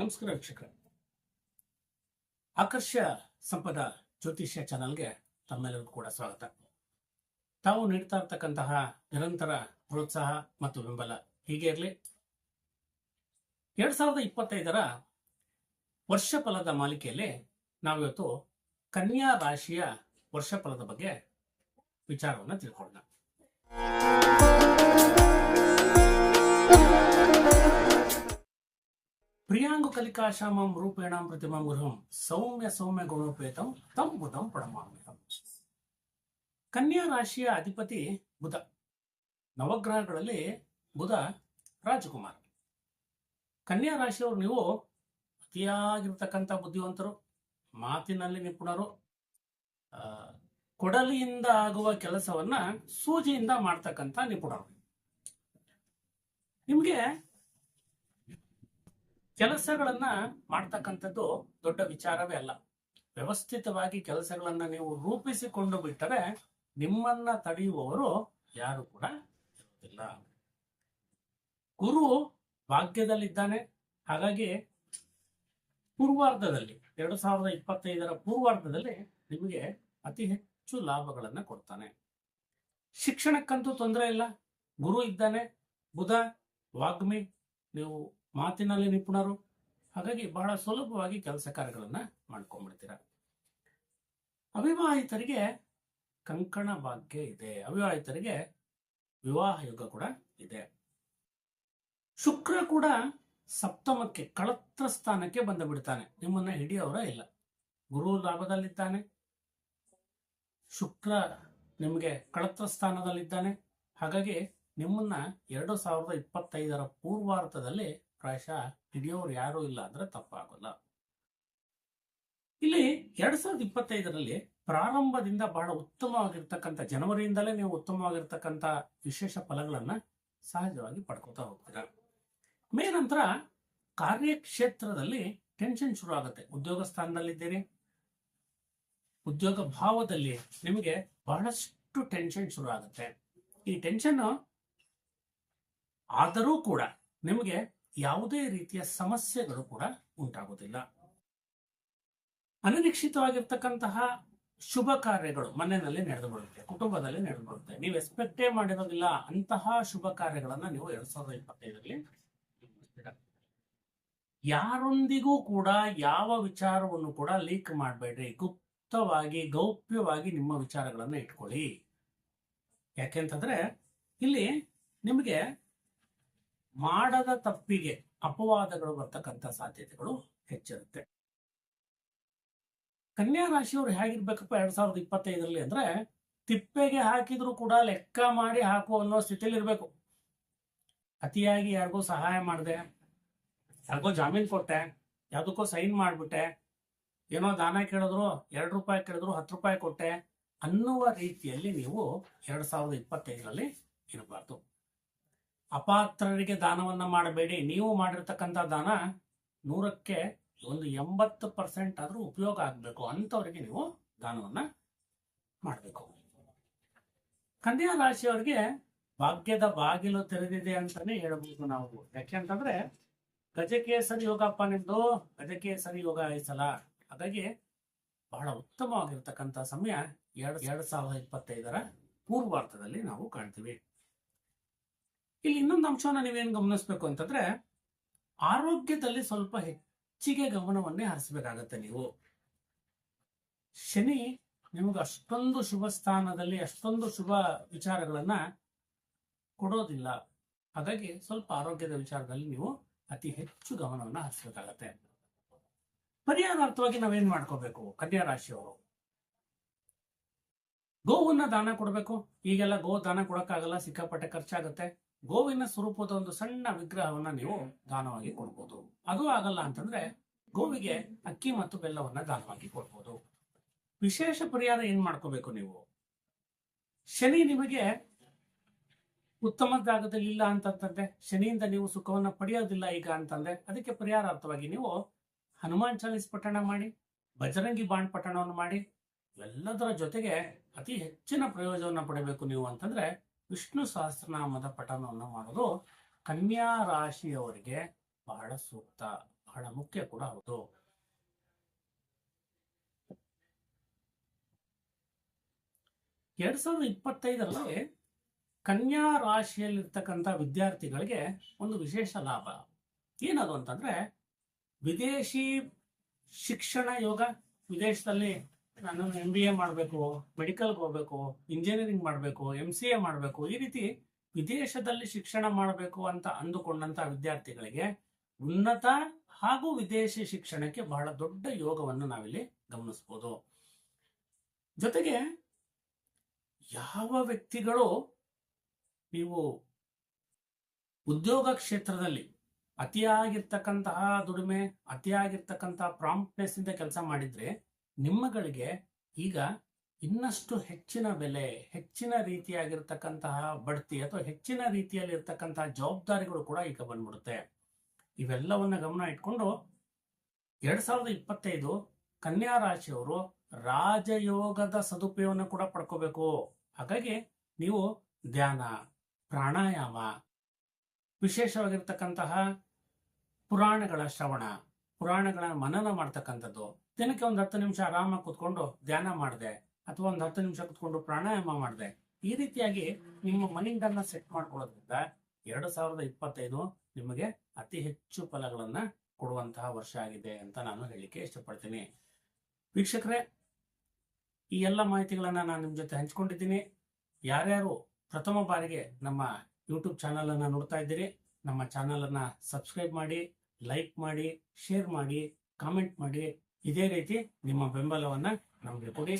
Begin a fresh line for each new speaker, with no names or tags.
ನಮಸ್ಕಾರ ವೀಕ್ಷಕರ. ಆಕರ್ಷ ಸಂಪದ ಜ್ಯೋತಿಷ್ಯ ಚಾನಲ್ಗೆ ತಮ್ಮೆಲ್ಲರಿಗೂ ಕೂಡ ಸ್ವಾಗತ. ತಾವು ನೀಡ್ತಾ ಇರ್ತಕ್ಕಂತಹ ನಿರಂತರ ಪ್ರೋತ್ಸಾಹ ಮತ್ತು ಬೆಂಬಲ ಹೀಗೆ ಇರಲಿ. ಎರಡ್ ಸಾವಿರದ ಇಪ್ಪತ್ತೈದರ ವರ್ಷ ಫಲದ ಮಾಲಿಕೆಯಲ್ಲಿ ನಾವಿವತ್ತು ಕನ್ಯಾ ರಾಶಿಯ ವರ್ಷ ಫಲದ ಬಗ್ಗೆ ವಿಚಾರವನ್ನು ತಿಳ್ಕೊಳ್ಳೋಣ. ಕಲಿಕಾಶಾಮಂ ರೂಪೇಣಾಂ ಪ್ರತಿಮಾಂ ಗೃಹಂ ಸೌಮ್ಯ ಸೌಮ್ಯ ಗುಣೋಪೇತಂ ತಂ ಬುಧಂ ಪ್ರಣಮಾಮ್ಯಹಂ ಕನ್ಯಾ ರಾಶಿಯ ಅಧಿಪತಿ ಬುಧ. ನವಗ್ರಹಗಳಲ್ಲಿ ಬುಧ ರಾಜಕುಮಾರ. ಕನ್ಯಾ ರಾಶಿಯವರು ನೀವು ಅತಿಯಾಗಿರ್ತಕ್ಕಂಥ ಬುದ್ಧಿವಂತರು, ಮಾತಿನಲ್ಲಿ ನಿಪುಣರು ಕೊಡಲಿಯಿಂದ ಆಗುವ ಕೆಲಸವನ್ನ ಸೂಜಿಯಿಂದ ಮಾಡ್ತಕ್ಕಂಥ ನಿಪುಣರು. ನಿಮ್ಗೆ ಕೆಲಸಗಳನ್ನ ಮಾಡ್ತಕ್ಕಂಥದ್ದು ದೊಡ್ಡ ವಿಚಾರವೇ ಅಲ್ಲ. ವ್ಯವಸ್ಥಿತವಾಗಿ ಕೆಲಸಗಳನ್ನ ನೀವು ರೂಪಿಸಿಕೊಂಡು ಬಿಟ್ಟರೆ ನಿಮ್ಮನ್ನ ತಡೆಯುವವರು ಯಾರು ಕೂಡ ಇರುವುದಿಲ್ಲ. ಗುರು ಭಾಗ್ಯದಲ್ಲಿದ್ದಾನೆ. ಹಾಗಾಗಿ ಪೂರ್ವಾರ್ಧದಲ್ಲಿ, ಎರಡು ಸಾವಿರದ ಇಪ್ಪತ್ತೈದರ ಪೂರ್ವಾರ್ಧದಲ್ಲಿ ನಿಮಗೆ ಅತಿ ಹೆಚ್ಚು ಲಾಭಗಳನ್ನ ಕೊಡ್ತಾನೆ. ಶಿಕ್ಷಣಕ್ಕಂತೂ ತೊಂದರೆ ಇಲ್ಲ. ಗುರು ಇದ್ದಾನೆ. ಬುಧ, ವಾಗ್ಮಿ, ನೀವು ಮಾತಿನಲ್ಲಿ ನಿಪುಣರು. ಹಾಗಾಗಿ ಬಹಳ ಸುಲಭವಾಗಿ ಕೆಲಸ ಕಾರ್ಯಗಳನ್ನ ಮಾಡ್ಕೊಂಡ್ಬಿಡ್ತೀರ. ಅವಿವಾಹಿತರಿಗೆ ಕಂಕಣ ಭಾಗ್ಯ ಇದೆ. ಅವಿವಾಹಿತರಿಗೆ ವಿವಾಹ ಯುಗ ಕೂಡ ಇದೆ. ಶುಕ್ರ ಕೂಡ ಸಪ್ತಮಕ್ಕೆ ಕಳತ್ರ ಸ್ಥಾನಕ್ಕೆ ಬಂದು ಬಿಡ್ತಾನೆ. ನಿಮ್ಮನ್ನ ಹಿಡಿಯೋರ ಇಲ್ಲ. ಗುರು ಲಾಭದಲ್ಲಿದ್ದಾನೆ. ಶುಕ್ರ ನಿಮಗೆ ಕಳತ್ರ ಸ್ಥಾನದಲ್ಲಿದ್ದಾನೆ. ಹಾಗಾಗಿ ನಿಮ್ಮನ್ನ ಎರಡು ಸಾವಿರದ ಇಪ್ಪತ್ತೈದರ ಪೂರ್ವಾರ್ಥದಲ್ಲಿ ಪ್ರಾಯಶಃ ಹಿಡಿಯೋರು ಯಾರೂ ಇಲ್ಲ ಅಂದ್ರೆ ತಪ್ಪಾಗಲ್ಲ. ಇಲ್ಲಿ ಎರಡ್ ಸಾವಿರದ ಇಪ್ಪತ್ತೈದರಲ್ಲಿ ಪ್ರಾರಂಭದಿಂದ ಬಹಳ ಉತ್ತಮವಾಗಿರ್ತಕ್ಕಂಥ, ಜನವರಿಯಿಂದಲೇ ನೀವು ಉತ್ತಮವಾಗಿರ್ತಕ್ಕಂಥ ವಿಶೇಷ ಫಲಗಳನ್ನ ಸಹಜವಾಗಿ ಪಡ್ಕೋತಾ ಹೋಗ್ತೀರಾ? ಮೇ ನಂತರ ಕಾರ್ಯಕ್ಷೇತ್ರದಲ್ಲಿ ಟೆನ್ಷನ್ ಶುರು ಆಗುತ್ತೆ. ಉದ್ಯೋಗ ಸ್ಥಾನದಲ್ಲಿದ್ದೀರಿ. ಉದ್ಯೋಗ ಭಾವದಲ್ಲಿ ನಿಮಗೆ ಬಹಳಷ್ಟು ಟೆನ್ಷನ್ ಶುರು ಆಗುತ್ತೆ. ಈ ಟೆನ್ಷನ್ ಆದರೂ ಕೂಡ ನಿಮಗೆ ಯಾವುದೇ ರೀತಿಯ ಸಮಸ್ಯೆಗಳು ಕೂಡ ಉಂಟಾಗುವುದಿಲ್ಲ. ಅನಿರೀಕ್ಷಿತವಾಗಿರ್ತಕ್ಕಂತಹ ಶುಭ ಕಾರ್ಯಗಳು ಮನೆಯಲ್ಲಿ ನಡೆದು ಬರುತ್ತೆ ಕುಟುಂಬದಲ್ಲಿ ನಡೆದು ಬರುತ್ತೆ ನೀವು ಎಕ್ಸ್ಪೆಕ್ಟೇ ಮಾಡಿರೋದಿಲ್ಲ, ಅಂತಹ ಶುಭ ಕಾರ್ಯಗಳನ್ನ ನೀವು ಎರಡ್ ಸಾವಿರದ ಇಪ್ಪತ್ತೈದರಲ್ಲಿ ಯಾರೊಂದಿಗೂ ಕೂಡ ಯಾವ ವಿಚಾರವನ್ನು ಕೂಡ ಲೀಕ್ ಮಾಡಬೇಡ್ರಿ. ಗುಪ್ತವಾಗಿ, ಗೌಪ್ಯವಾಗಿ ನಿಮ್ಮ ವಿಚಾರಗಳನ್ನ ಇಟ್ಕೊಳ್ಳಿ. ಯಾಕೆಂತಂದ್ರೆ ಇಲ್ಲಿ ನಿಮಗೆ ಮಾಡದ ತಪ್ಪಿಗೆ ಅಪವಾದಗಳು ಬರ್ತಕ್ಕಂಥ ಸಾಧ್ಯತೆಗಳು ಹೆಚ್ಚಿರುತ್ತೆ. ಕನ್ಯಾ ರಾಶಿಯವರು ಹೇಗಿರ್ಬೇಕಪ್ಪ ಎರಡ್ ಸಾವಿರದ ಇಪ್ಪತ್ತೈದರಲ್ಲಿ ಅಂದ್ರೆ ತಿಪ್ಪೆಗೆ ಹಾಕಿದ್ರು ಕೂಡ ಲೆಕ್ಕ ಮಾಡಿ ಹಾಕು ಅನ್ನೋ ಸ್ಥಿತಿಯಲ್ಲಿ ಇರಬೇಕು ಅತಿಯಾಗಿ ಯಾರಿಗೋ ಸಹಾಯ ಮಾಡಿದೆ, ಯಾರಿಗೋ ಜಾಮೀನ್ ಕೊಟ್ಟೆ, ಯಾವುದಕ್ಕೋ ಸೈನ್ ಮಾಡಿಬಿಟ್ಟೆ, ಏನೋ ದಾನ ಕೇಳಿದ್ರು, ಎರಡು ರೂಪಾಯಿ ಕೇಳಿದ್ರು, ಹತ್ತು ರೂಪಾಯಿ ಕೊಟ್ಟೆ ಅನ್ನುವ ರೀತಿಯಲ್ಲಿ ನೀವು ಎರಡ್ ಸಾವಿರದ ಇಪ್ಪತ್ತೈದರಲ್ಲಿ ಇರಬಾರ್ದು. ಅಪಾತ್ರರಿಗೆ ದಾನವನ್ನ ಮಾಡಬೇಡಿ. ನೀವು ಮಾಡಿರ್ತಕ್ಕಂಥ ದಾನ ನೂರಕ್ಕೆ ಒಂದು ಎಂಬತ್ತು ಪರ್ಸೆಂಟ್ ಆದ್ರೂ ಉಪಯೋಗ ಆಗಬೇಕು. ಅಂಥವ್ರಿಗೆ ನೀವು ದಾನವನ್ನ ಮಾಡಬೇಕು. ಕನ್ಯಾ ರಾಶಿಯವರಿಗೆ ಭಾಗ್ಯದ ಬಾಗಿಲು ತೆರೆದಿದೆ ಅಂತಾನೆ ಹೇಳ್ಬೋದು ನಾವು. ಯಾಕೆಂತಂದ್ರೆ ಗಜಕೇಸರಿ ಯೋಗಪ್ಪ ನಿಮ್ದು ಗಜಕೇಸರಿ ಯೋಗ ಈ ಸಲ ಹಾಗಾಗಿ ಬಹಳ ಉತ್ತಮವಾಗಿರ್ತಕ್ಕಂಥ ಸಮಯ ಎರಡು ಎರಡು ಸಾವಿರದ ಇಪ್ಪತ್ತೈದರ ಪೂರ್ವಾರ್ಥದಲ್ಲಿ ನಾವು ಕಾಣ್ತೀವಿ. ಇಲ್ಲಿ ಇನ್ನೊಂದು ಅಂಶವನ್ನ ನೀವೇನು ಗಮನಿಸ್ಬೇಕು ಅಂತಂದ್ರೆ, ಆರೋಗ್ಯದಲ್ಲಿ ಸ್ವಲ್ಪ ಹೆಚ್ಚಿಗೆ ಗಮನವನ್ನೇ ಹರಿಸಬೇಕಾಗತ್ತೆ ನೀವು. ಶನಿ ನಿಮಗೆ ಅಷ್ಟೊಂದು ಶುಭ ಸ್ಥಾನದಲ್ಲಿ ಅಷ್ಟೊಂದು ಶುಭ ವಿಚಾರಗಳನ್ನ ಕೊಡೋದಿಲ್ಲ. ಹಾಗಾಗಿ ಸ್ವಲ್ಪ ಆರೋಗ್ಯದ ವಿಚಾರದಲ್ಲಿ ನೀವು ಅತಿ ಹೆಚ್ಚು ಗಮನವನ್ನ ಹರಿಸಬೇಕಾಗತ್ತೆ. ಪರಿಹಾರಾರ್ಥವಾಗಿ ನಾವೇನ್ ಮಾಡ್ಕೋಬೇಕು? ಕನ್ಯಾ ರಾಶಿಯವರು. ಗೋವನ್ನ ದಾನ ಕೊಡಬೇಕು. ಈಗೆಲ್ಲ ಗೋ ದಾನ ಕೊಡಕ್ಕಾಗಲ್ಲ, ಸಿಕ್ಕಾಪಟ್ಟೆ ಖರ್ಚಾಗುತ್ತೆ. ಗೋವಿನ ಸ್ವರೂಪದ ಒಂದು ಸಣ್ಣ ವಿಗ್ರಹವನ್ನ ನೀವು ದಾನವಾಗಿ ಕೊಡ್ಬೋದು. ಅದು ಆಗಲ್ಲ ಅಂತಂದ್ರೆ ಗೋವಿಗೆ ಅಕ್ಕಿ ಮತ್ತು ಬೆಲ್ಲವನ್ನ ದಾನವಾಗಿ ಕೊಡ್ಬೋದು. ವಿಶೇಷ ಪರಿಹಾರ ಏನ್ ಮಾಡ್ಕೋಬೇಕು ನೀವು? ಶನಿ ನಿಮಗೆ ಉತ್ತಮ ಜಾಗದಲ್ಲಿ ಇಲ್ಲ ಅಂತಂತಂದ್ರೆ, ಶನಿಯಿಂದ ನೀವು ಸುಖವನ್ನ ಪಡೆಯೋದಿಲ್ಲ ಈಗ ಅಂತಂದ್ರೆ, ಅದಕ್ಕೆ ಪರಿಹಾರಾರ್ಥವಾಗಿ ನೀವು ಹನುಮಾನ್ ಚಾಲೀಸ್ ಪಠಣ ಮಾಡಿ ಬಜರಂಗಿ ಬಾಣ್ ಪಠಣವನ್ನು ಮಾಡಿ, ಎಲ್ಲದರ ಜೊತೆಗೆ ಅತಿ ಹೆಚ್ಚಿನ ಪ್ರಯೋಜನವನ್ನು ಪಡೆಯಬೇಕು ನೀವು ಅಂತಂದ್ರೆ ವಿಷ್ಣು ಸಹಸ್ರನಾಮದ ಪಠನವನ್ನು ಮಾಡೋದು ಕನ್ಯಾ ರಾಶಿಯವರಿಗೆ ಬಹಳ ಸೂಕ್ತ, ಬಹಳ ಮುಖ್ಯ ಕೂಡ ಹೌದು. ಎರಡ್ ಸಾವಿರದ ಇಪ್ಪತ್ತೈದರಲ್ಲಿ ಕನ್ಯಾ ರಾಶಿಯಲ್ಲಿರ್ತಕ್ಕಂಥ ವಿದ್ಯಾರ್ಥಿಗಳಿಗೆ ಒಂದು ವಿಶೇಷ ಲಾಭ. ಏನದು ಅಂತಂದ್ರೆ ವಿದೇಶಿ ಶಿಕ್ಷಣ ಯೋಗ ವಿದೇಶದಲ್ಲಿ ನಾನು ಎಂ ಬಿ ಎ ಮಾಡಬೇಕು ಮೆಡಿಕಲ್ಗೆ ಹೋಗ್ಬೇಕು ಇಂಜಿನಿಯರಿಂಗ್ ಮಾಡಬೇಕು ಎಂ ಸಿ ಎ ಮಾಡಬೇಕು, ಈ ರೀತಿ ವಿದೇಶದಲ್ಲಿ ಶಿಕ್ಷಣ ಮಾಡಬೇಕು ಅಂತ ಅಂದುಕೊಂಡಂತ ವಿದ್ಯಾರ್ಥಿಗಳಿಗೆ ಉನ್ನತ ಹಾಗೂ ವಿದೇಶಿ ಶಿಕ್ಷಣಕ್ಕೆ ಬಹಳ ದೊಡ್ಡ ಯೋಗವನ್ನು ನಾವಿಲ್ಲಿ ಗಮನಿಸಬಹುದು. ಜೊತೆಗೆ ಯಾವ ವ್ಯಕ್ತಿಗಳು ನೀವು ಉದ್ಯೋಗ ಕ್ಷೇತ್ರದಲ್ಲಿ ಅತಿಯಾಗಿರ್ತಕ್ಕಂತಹ ದುಡಿಮೆ, ಅತಿಯಾಗಿರ್ತಕ್ಕಂತಹ ಪ್ರಾಂಪ್ಟ್ನೆಸ್ ಇಂದ ಕೆಲಸ ಮಾಡಿದ್ರೆ ನಿಮ್ಮಗಳಿಗೆ ಈಗ ಇನ್ನಷ್ಟು ಹೆಚ್ಚಿನ ಬೆಲೆ, ಹೆಚ್ಚಿನ ರೀತಿಯಾಗಿರ್ತಕ್ಕಂತಹ ಬಡ್ತಿ ಅಥವಾ ಹೆಚ್ಚಿನ ರೀತಿಯಲ್ಲಿ ಇರ್ತಕ್ಕಂತಹ ಜವಾಬ್ದಾರಿಗಳು ಕೂಡ ಈಗ ಬಂದ್ಬಿಡುತ್ತೆ. ಇವೆಲ್ಲವನ್ನ ಗಮನ ಇಟ್ಕೊಂಡು ಎರಡ್ ಸಾವಿರದ ಇಪ್ಪತ್ತೈದು ಕನ್ಯಾ ರಾಶಿಯವರು ರಾಜಯೋಗದ ಸದುಪಯೋಗವನ್ನು ಕೂಡ ಪಡ್ಕೋಬೇಕು. ಹಾಗಾಗಿ ನೀವು ಧ್ಯಾನ, ಪ್ರಾಣಾಯಾಮ, ವಿಶೇಷವಾಗಿರ್ತಕ್ಕಂತಹ ಪುರಾಣಗಳ ಶ್ರವಣ ಪುರಾಣಗಳ ಮನನ ಮಾಡ್ತಕ್ಕಂಥದ್ದು. ದಿನಕ್ಕೆ ಒಂದು ಹತ್ತು ನಿಮಿಷ ಆರಾಮಾಗಿ ಕುತ್ಕೊಂಡು ಧ್ಯಾನ ಮಾಡಿದೆ, ಅಥವಾ ಒಂದು ಹತ್ತು ನಿಮಿಷ ಕುತ್ಕೊಂಡು ಪ್ರಾಣಾಯಾಮ ಮಾಡಿದೆ. ಈ ರೀತಿಯಾಗಿ ನಿಮ್ಮ ಮೈಂಡ್ ಅನ್ನ ಸೆಟ್ ಮಾಡ್ಕೊಳ್ಳೋದ್ರಿಂದ ಎರಡು ಸಾವಿರದ ಇಪ್ಪತ್ತೈದು ನಿಮಗೆ ಅತಿ ಹೆಚ್ಚು ಫಲಗಳನ್ನ ಕೊಡುವಂತಹ ವರ್ಷ ಆಗಿದೆ ಅಂತ ನಾನು ಹೇಳಿಕೆ ಇಷ್ಟಪಡ್ತೀನಿ. ವೀಕ್ಷಕರೇ, ಈ ಎಲ್ಲ ಮಾಹಿತಿಗಳನ್ನ ನಾನು ನಿಮ್ಮ ಜೊತೆ ಹಂಚ್ಕೊಂಡಿದ್ದೀನಿ. ಯಾರ್ಯಾರು ಪ್ರಥಮ ಬಾರಿಗೆ ನಮ್ಮ ಯೂಟ್ಯೂಬ್ ಚಾನಲ್ ಅನ್ನ ನೋಡ್ತಾ ಇದ್ದೀರಿ, ನಮ್ಮ ಚಾನಲ್ ಅನ್ನ ಸಬ್ಸ್ಕ್ರೈಬ್ ಮಾಡಿ ಲೈಕ್ ಮಾಡಿ ಶೇರ್ ಮಾಡಿ ಕಾಮೆಂಟ್ ಮಾಡಿ ಇದೇ ರೀತಿ ನಿಮ್ಮ ಬೆಂಬಲವನ್ನು ನಮಗೆ ಕೊಡಿ.